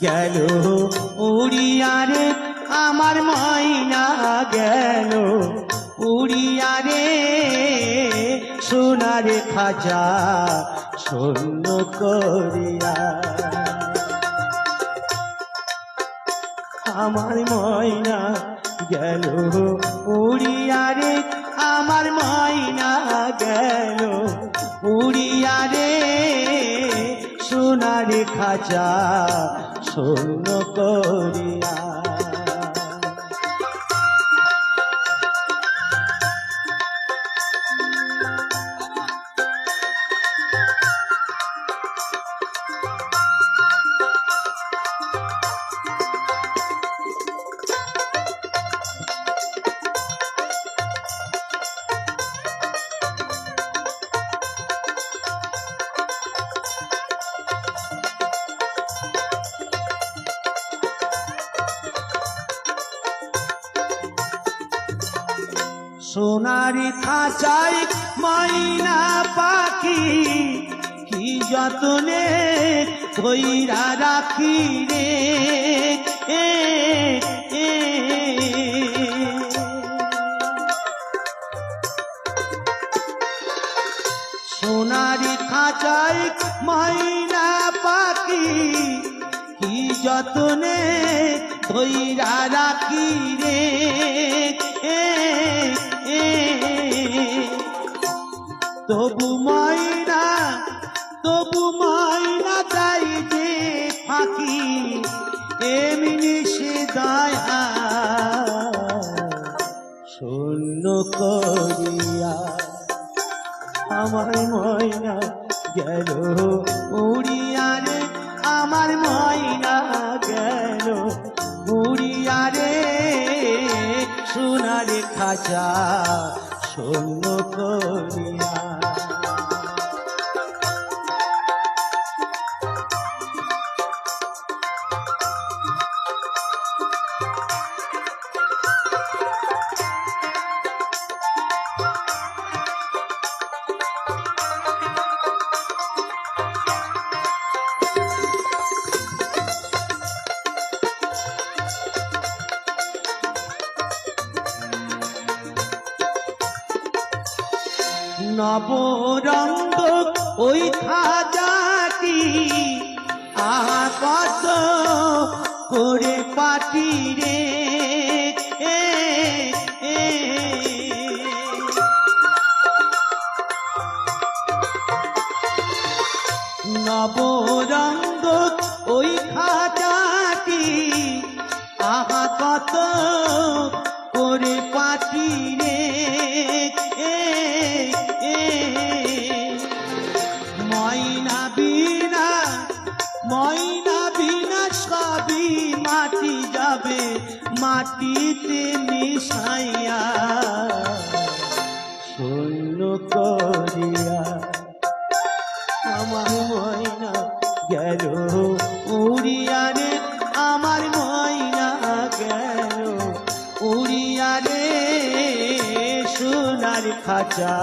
গেল। উড়িয়ারে আমার ময়না গেল। উড়িয়ারে সোনারে খাজা শূন্য করিয়া। আমার ময়না গেল। উড়িয়ারে আমার ময়না খাজা শূন্য করিয়া সোনারি খাঁচাই মাইনা পাখি, কি যতনে ধৈরা রাখি রে। সোনারি খাঁচাই মাইনা পাখি, কি যতনে ধৈরা রাখি রে। তবু মাইনা তবু মাইনা তাই যে ফাঁকি, এমনি সে দয়া শূন্য করিয়া আমার ময়না গেল উড়িয়ারে আমার ময়না খাঁচা শূন্য করিয়া নবরঙ্গ ওই খাজাটি আহা কত করে পাটি রে। মাটিতে মিশাইয়া শূন্য করিয়া আমার ময়না গেল। উড়িয়ারে আমার ময়না গেল। উড়িয়ারে সোনার খাঁচা